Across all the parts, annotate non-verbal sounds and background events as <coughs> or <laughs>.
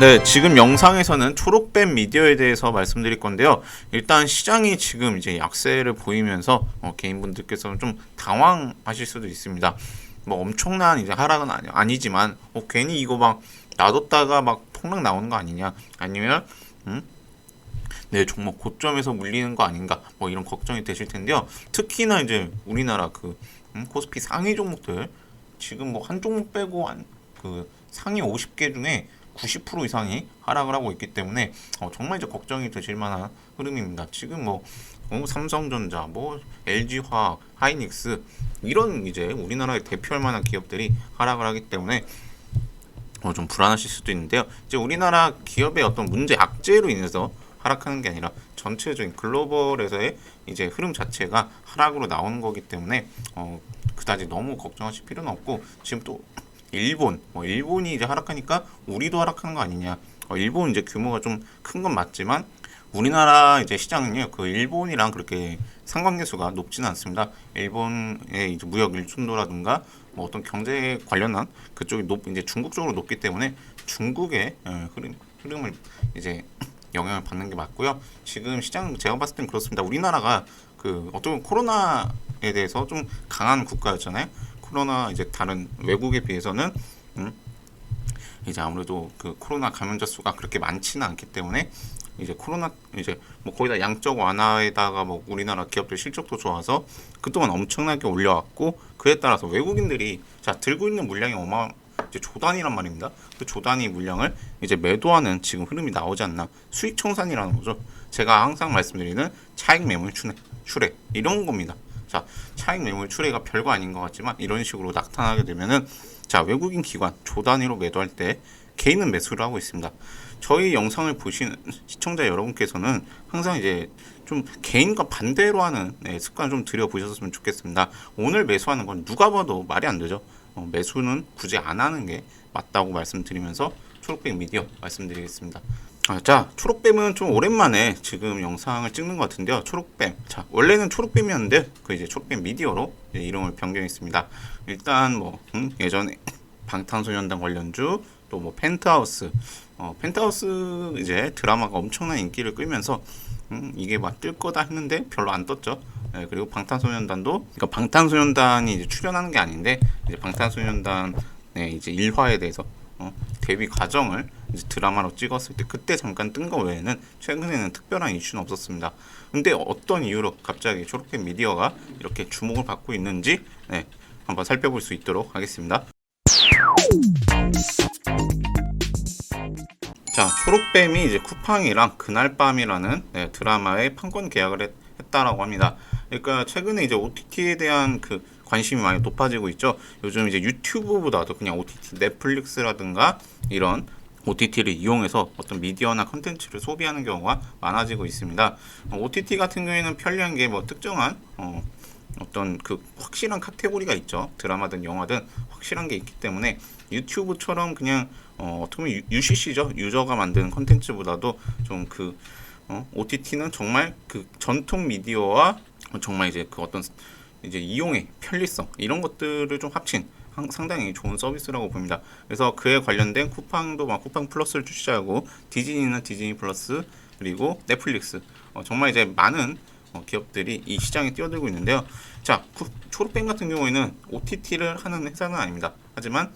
네, 지금 영상에서는 초록뱀 미디어에 대해서 말씀드릴 건데요. 일단 시장이 지금 이제 약세를 보이면서 어, 개인분들께서는 좀 당황하실 수도 있습니다. 뭐 엄청난 이제 하락은 아니, 아니지만 어, 괜히 이거 막 놔뒀다가 막 폭락 나오는 거 아니냐 아니면 음? 내 종목 고점에서 물리는 거 아닌가 뭐 이런 걱정이 되실 텐데요. 특히나 이제 우리나라 그 음, 코스피 상위 종목들 지금 뭐 한 종목 빼고 한, 그 상위 50개 중에 90% 이상이 하락을 하고 있기 때문에 어, 정말 이제 걱정이 되실 만한 흐름입니다. 지금 뭐 어, 삼성전자, 뭐 LG화학, 하이닉스 이런 이제 우리나라에 대표할 만한 기업들이 하락을 하기 때문에 어, 좀 불안하실 수도 있는데요. 이제 우리나라 기업의 어떤 문제 악재로 인해서 하락하는 게 아니라 전체적인 글로벌에서의 이제 흐름 자체가 하락으로 나오는 거기 때문에 어, 그다지 너무 걱정하실 필요는 없고 지금 또 일본, 뭐 일본이 이제 하락하니까 우리도 하락하는 거 아니냐. 어, 일본 이제 규모가 좀 큰 건 맞지만 우리나라 이제 시장은요, 그 일본이랑 그렇게 상관계수가 높지는 않습니다. 일본의 이제 무역 일준도라든가 뭐 어떤 경제 관련한 그쪽이 높 이제 중국 쪽으로 높기 때문에 중국의 어, 흐름 흐름을 이제 <clears throat> 영향을 받는 게 맞고요. 지금 시장 제가 봤을 땐 그렇습니다. 우리나라가 그 어떤 코로나에 대해서 좀 강한 국가였잖아요. 코로나 이제 다른 외국에 비해서는 음, 이제 아무래도 그 코로나 감염자 수가 그렇게 많지는 않기 때문에 이제 코로나 이제 뭐 거기다 양적 완화에다가 뭐 우리나라 기업들 실적도 좋아서 그동안 엄청나게 올려왔고 그에 따라서 외국인들이 자 들고 있는 물량이 어마 이제 조단이란 말입니다. 그 조단위 물량을 이제 매도하는 지금 흐름이 나오지 않나 수익 청산이라는 거죠. 제가 항상 말씀드리는 차익 매물 추내 출회 이런 겁니다. 자 차익 매물 출회가 별거 아닌 것 같지만 이런 식으로 나타나게 되면은 자 외국인 기관 조 단위로 매도할 때 개인은 매수를 하고 있습니다. 저희 영상을 보시는 시청자 여러분께서는 항상 이제 좀 개인과 반대로 하는 네, 습관을 좀 들여보셨으면 좋겠습니다. 오늘 매수하는 건 누가 봐도 말이 안 되죠. 어, 매수는 굳이 안 하는 게 맞다고 말씀드리면서 초록뱀 미디어 말씀드리겠습니다. 아, 자, 초록뱀은 좀 오랜만에 지금 영상을 찍는 것 같은데요. 초록뱀. 자, 원래는 초록뱀이었는데 그 이제 초록뱀 미디어로 이제 이름을 변경했습니다. 일단 뭐 음, 예전에 <laughs> 방탄소년단 관련주 또 뭐 펜트하우스 어, 펜트하우스 이제 드라마가 엄청난 인기를 끌면서 음, 이게 막 뜰 거다 했는데 별로 안 떴죠. 예, 그리고 방탄소년단도 그러니까 방탄소년단이 이제 출연하는 게 아닌데 이제 방탄소년단의 이제 일화에 대해서 어, 데뷔 과정을 이제 드라마로 찍었을 때 그때 잠깐 뜬 거 외에는 최근에는 특별한 이슈는 없었습니다. 근데 어떤 이유로 갑자기 초록빛 미디어가 이렇게 주목을 받고 있는지 네, 한번 살펴볼 수 있도록 하겠습니다. 자, 초록뱀이 이제 쿠팡이랑 그날 밤이라는 네, 드라마의 판권 계약을 했, 했다라고 합니다. 그러니까 최근에 이제 OTT에 대한 그 관심이 많이 높아지고 있죠. 요즘 이제 유튜브보다도 그냥 OTT, 넷플릭스라든가 이런 OTT를 이용해서 어떤 미디어나 컨텐츠를 소비하는 경우가 많아지고 있습니다. 어, OTT 같은 경우에는 편리한 게 뭐 특정한 어, 어떤 그 확실한 카테고리가 있죠. 드라마든 영화든 확실한 게 있기 때문에 유튜브처럼 그냥 어, 어떻게 보면 유- UCC죠. 유저가 만드는 컨텐츠보다도 좀그 어, OTT는 정말 그 전통 미디어와 정말 이제 그 어떤 이제 이용의 편리성 이런 것들을 좀 합친 상- 상당히 좋은 서비스라고 봅니다. 그래서 그에 관련된 쿠팡도 막 쿠팡 플러스를 출시하고 디즈니는 디즈니 플러스 그리고 넷플릭스 어, 정말 이제 많은 어, 기업들이 이 시장에 뛰어들고 있는데요. 자, 쿠- 초록뱀 같은 경우에는 OTT를 하는 회사는 아닙니다. 하지만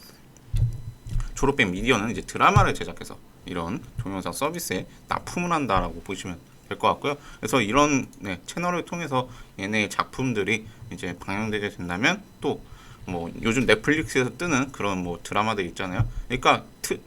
초록뱀 미디어는 이제 드라마를 제작해서 이런 동영상 서비스에 납품을 한다라고 보시면 될 것 같고요. 그래서 이런 네, 채널을 통해서 얘네의 작품들이 이제 방영되게 된다면 또 뭐 요즘 넷플릭스에서 뜨는 그런 뭐 드라마들 있잖아요. 그러니까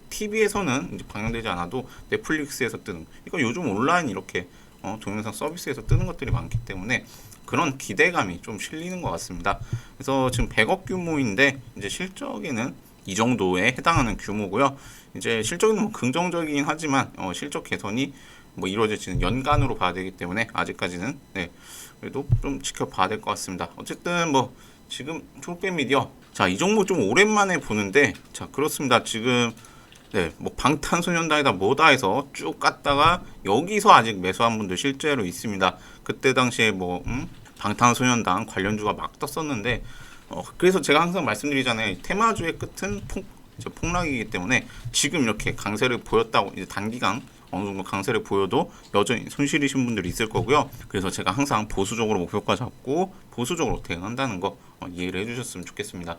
TV에서는 이제 방영되지 않아도 넷플릭스에서 뜨는. 그러니까 요즘 온라인 이렇게 어, 동영상 서비스에서 뜨는 것들이 많기 때문에 그런 기대감이 좀 실리는 것 같습니다. 그래서 지금 100억 규모인데 이제 실적에는 이 정도에 해당하는 규모고요. 이제 실적은 뭐 긍정적이긴 하지만 어, 실적 개선이 뭐 이루어질지는 연간으로 봐야 되기 때문에 아직까지는 네 그래도 좀 지켜봐야 될 것 같습니다. 어쨌든 뭐 지금 초록뱀 미디어 자 이 종목 좀 오랜만에 보는데 자 그렇습니다. 지금 네, 뭐 방탄소년단이다 뭐다 해서 쭉 갔다가 여기서 아직 매수한 분들 실제로 있습니다. 그때 당시에 뭐 음? 방탄소년단 관련주가 막 떴었는데 어, 그래서 제가 항상 말씀드리잖아요. 테마주의 끝은 폭, 폭락이기 때문에 지금 이렇게 강세를 보였다고 이제 단기간 어느 정도 강세를 보여도 여전히 손실이신 분들이 있을 거고요. 그래서 제가 항상 보수적으로 목표가 잡고 보수적으로 대응한다는 거 어, 이해를 해주셨으면 좋겠습니다.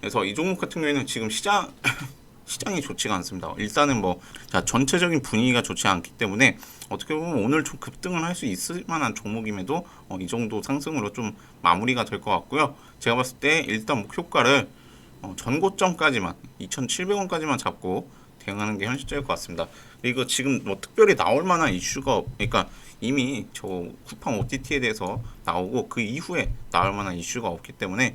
그래서 이 종목 같은 경우에는 지금 시장 <coughs> 시장이 좋지가 않습니다. 일단은 뭐 자, 전체적인 분위기가 좋지 않기 때문에 어떻게 보면 오늘 좀 급등을 할 수 있을 만한 종목임에도 어, 이 정도 상승으로 좀 마무리가 될 것 같고요. 제가 봤을 때 일단 목표가를 어, 전고점까지만 2,700원까지만 잡고 대응하는 게 현실적일 것 같습니다. 그리고 지금 뭐 특별히 나올 만한 이슈가 없, 그러니까 이미 저 쿠팡 OTT에 대해서 나오고 그 이후에 나올 만한 이슈가 없기 때문에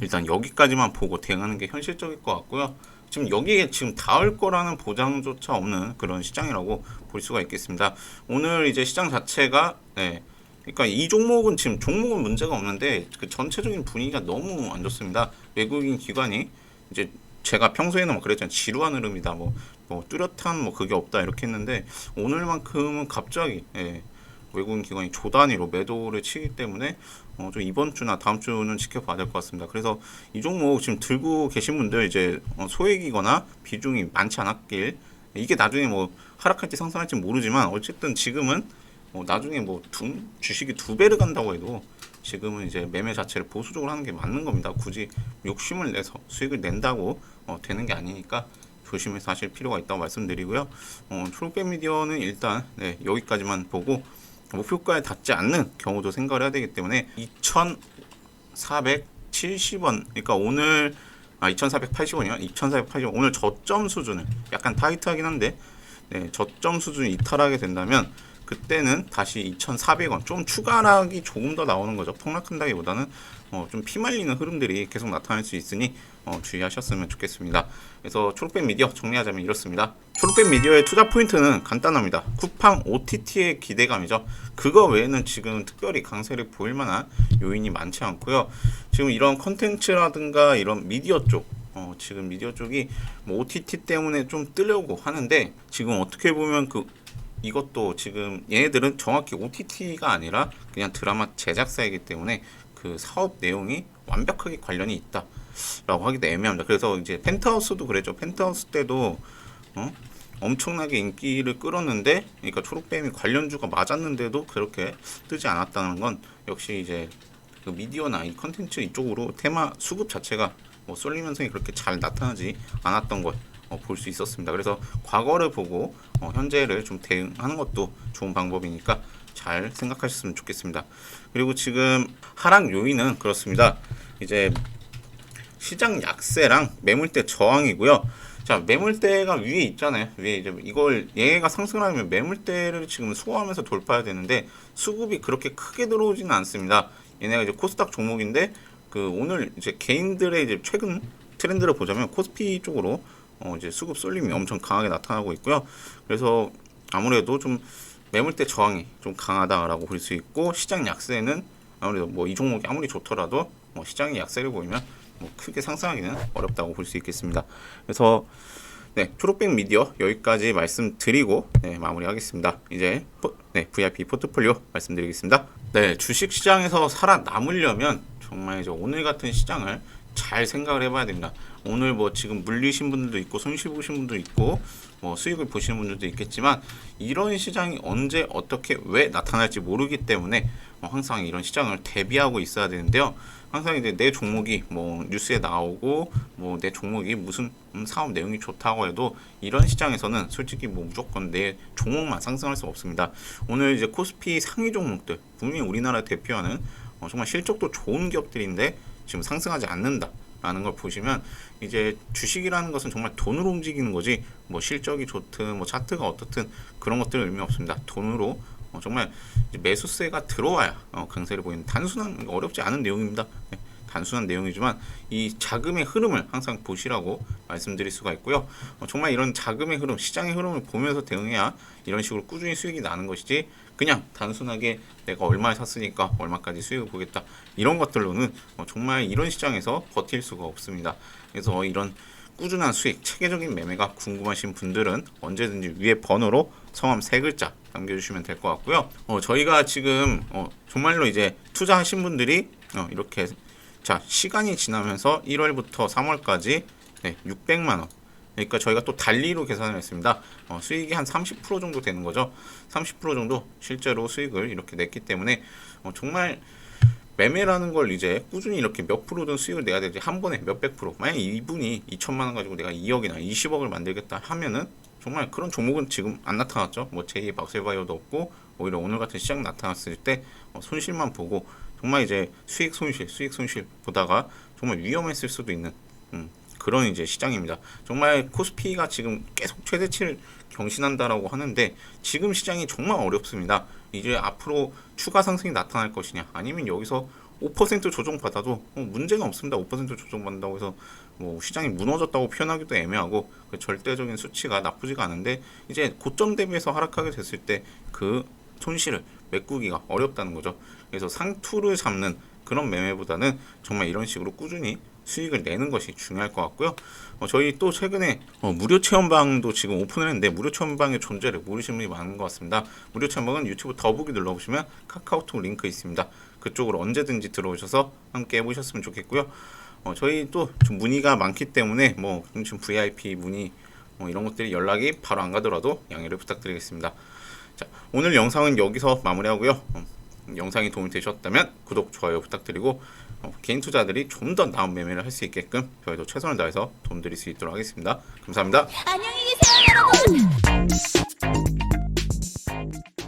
일단 여기까지만 보고 대응하는 게 현실적일 것 같고요. 지금 여기에 지금 닿을 거라는 보장조차 없는 그런 시장이라고 볼 수가 있겠습니다. 오늘 이제 시장 자체가 네. 그러니까 이 종목은 지금 종목은 문제가 없는데 그 전체적인 분위기가 너무 안 좋습니다. 외국인 기관이 이제 제가 평소에는 뭐 그랬잖아요. 지루한 흐름이다. 뭐, 뭐 뚜렷한 뭐 그게 없다 이렇게 했는데 오늘만큼은 갑자기 예, 외국인 기관이 조 단위로 매도를 치기 때문에 어, 좀 이번 주나 다음 주는 지켜봐야 될 것 같습니다. 그래서 이 종목 지금 들고 계신 분들 이제 어, 소액이거나 비중이 많지 않았길 이게 나중에 뭐 하락할지 상승할지 모르지만 어쨌든 지금은 어, 나중에 뭐 두, 주식이 두 배를 간다고 해도 지금은 이제 매매 자체를 보수적으로 하는 게 맞는 겁니다. 굳이 욕심을 내서 수익을 낸다고 어, 되는 게 아니니까 조심해서 하실 필요가 있다고 말씀드리고요. 어, 초록백 미디어는 일단 네, 여기까지만 보고 목표가에 닿지 않는 경우도 생각을 해야 되기 때문에 2,470원 그러니까 오늘 아 2,480원이요. 2,480원 오늘 저점 수준을 약간 타이트하긴 한데 네, 저점 수준을 이탈하게 된다면 그때는 다시 2,400원 좀 추가 하락이 조금 더 나오는 거죠. 폭락한다기보다는 어, 좀 피말리는 흐름들이 계속 나타날 수 있으니 어, 주의하셨으면 좋겠습니다. 그래서 초록백 미디어 정리하자면 이렇습니다. 초록백 미디어의 투자 포인트는 간단합니다. 쿠팡 OTT의 기대감이죠. 그거 외에는 지금 특별히 강세를 보일 만한 요인이 많지 않고요. 지금 이런 컨텐츠라든가 이런 미디어 쪽 어, 지금 미디어 쪽이 뭐 OTT 때문에 좀 뜨려고 하는데 지금 어떻게 보면 그 이것도 지금 얘네들은 정확히 OTT가 아니라 그냥 드라마 제작사이기 때문에 그 사업 내용이 완벽하게 관련이 있다라고 하기도 애매합니다. 그래서 이제 펜트하우스도 그랬죠. 펜트하우스 때도 어? 엄청나게 인기를 끌었는데, 그러니까 초록뱀이 관련주가 맞았는데도 그렇게 뜨지 않았다는 건 역시 이제 그 미디어나 이 컨텐츠 이쪽으로 테마 수급 자체가 뭐 쏠림 현상이 그렇게 잘 나타나지 않았던 걸 어, 볼 수 있었습니다. 그래서 과거를 보고 어, 현재를 좀 대응하는 것도 좋은 방법이니까 잘 생각하셨으면 좋겠습니다. 그리고 지금 하락 요인은 그렇습니다. 이제 시장 약세랑 매물대 저항이고요. 자, 매물대가 위에 있잖아요. 위에 이제 이걸 얘가 상승하면 매물대를 지금 수거하면서 돌파해야 되는데 수급이 그렇게 크게 들어오지는 않습니다. 얘네가 이제 코스닥 종목인데 그 오늘 이제 개인들의 이제 최근 트렌드를 보자면 코스피 쪽으로 어 이제 수급 쏠림이 엄청 강하게 나타나고 있고요. 그래서 아무래도 좀 매물대 저항이 좀 강하다라고 볼 수 있고 시장 약세는 아무래도 뭐 이 종목이 아무리 좋더라도 뭐 시장이 약세를 보이면 뭐 크게 상승하기는 어렵다고 볼 수 있겠습니다. 그래서 네, 초록백 미디어 여기까지 말씀드리고 네, 마무리하겠습니다. 이제 포, 네, VIP 포트폴리오 말씀드리겠습니다. 네, 주식 시장에서 살아남으려면 정말 이제 오늘 같은 시장을 잘 생각을 해봐야 됩니다. 오늘 뭐 지금 물리신 분들도 있고 손실 보신 분도 있고 뭐 수익을 보시는 분들도 있겠지만 이런 시장이 언제 어떻게 왜 나타날지 모르기 때문에 어, 항상 이런 시장을 대비하고 있어야 되는데요. 항상 이제 내 종목이 뭐 뉴스에 나오고 뭐 내 종목이 무슨 음, 사업 내용이 좋다고 해도 이런 시장에서는 솔직히 뭐 무조건 내 종목만 상승할 수 없습니다. 오늘 이제 코스피 상위 종목들 분명히 우리나라 대표하는 어, 정말 실적도 좋은 기업들인데 지금 상승하지 않는다. 라는 걸 보시면 이제 주식이라는 것은 정말 돈으로 움직이는 거지 뭐 실적이 좋든 뭐 차트가 어떻든 그런 것들은 의미 없습니다. 돈으로 어, 정말 매수세가 들어와야 어, 강세를 보이는 단순한 어렵지 않은 내용입니다. 네, 단순한 내용이지만 이 자금의 흐름을 항상 보시라고 말씀드릴 수가 있고요. 어, 정말 이런 자금의 흐름, 시장의 흐름을 보면서 대응해야 이런 식으로 꾸준히 수익이 나는 것이지 그냥 단순하게 내가 얼마에 샀으니까 얼마까지 수익을 보겠다 이런 것들로는 어, 정말 이런 시장에서 버틸 수가 없습니다. 그래서 이런 꾸준한 수익, 체계적인 매매가 궁금하신 분들은 언제든지 위에 번호로 성함 세 글자 남겨주시면 될 것 같고요. 어, 저희가 지금 어, 정말로 이제 투자하신 분들이 어, 이렇게 자 시간이 지나면서 1월부터 3월까지 네, 600만 원. 그러니까 저희가 또 달리로 계산을 했습니다. 어, 수익이 한 30% 정도 되는 거죠. 30% 정도 실제로 수익을 이렇게 냈기 때문에 어, 정말 매매라는 걸 이제 꾸준히 이렇게 몇 프로든 수익을 내야 되지 한 번에 몇백 프로. 만약 이분이 2천만 원 가지고 내가 2억이나 20억을 만들겠다 하면은 정말 그런 종목은 지금 안 나타났죠. 뭐 제2의 박셀바이오도 없고 오히려 오늘 같은 시장 나타났을 때 어, 손실만 보고 정말 이제 수익 손실, 수익 손실 보다가 정말 위험했을 수도 있는 음, 그런 이제 시장입니다. 정말 코스피가 지금 계속 최대치를 경신한다라고 하는데 지금 시장이 정말 어렵습니다. 이제 앞으로 추가 상승이 나타날 것이냐 아니면 여기서 5% 조정 받아도 어, 문제가 없습니다. 5% 조정 받는다고 해서 뭐 시장이 무너졌다고 표현하기도 애매하고 그 절대적인 수치가 나쁘지가 않은데 이제 고점 대비해서 하락하게 됐을 때 그 손실을 메꾸기가 어렵다는 거죠. 그래서 상투를 잡는 그런 매매보다는 정말 이런 식으로 꾸준히 수익을 내는 것이 중요할 것 같고요. 어, 저희 또 최근에 어, 무료 체험방도 지금 오픈을 했는데 무료 체험방의 존재를 모르시는 분이 많은 것 같습니다. 무료 체험방은 유튜브 더보기 눌러보시면 카카오톡 링크 있습니다. 그쪽으로 언제든지 들어오셔서 함께 해보셨으면 좋겠고요. 어, 저희 또좀 문의가 많기 때문에 뭐 지금 VIP 문의 뭐 이런 것들이 연락이 바로 안 가더라도 양해를 부탁드리겠습니다. 자, 오늘 영상은 여기서 마무리하고요. 어, 영상이 도움이 되셨다면 구독, 좋아요 부탁드리고 어, 개인 투자들이 좀 더 나은 매매를 할 수 있게끔 저희도 최선을 다해서 도움드릴 수 있도록 하겠습니다. 감사합니다. 안녕히 계세요, 여러분.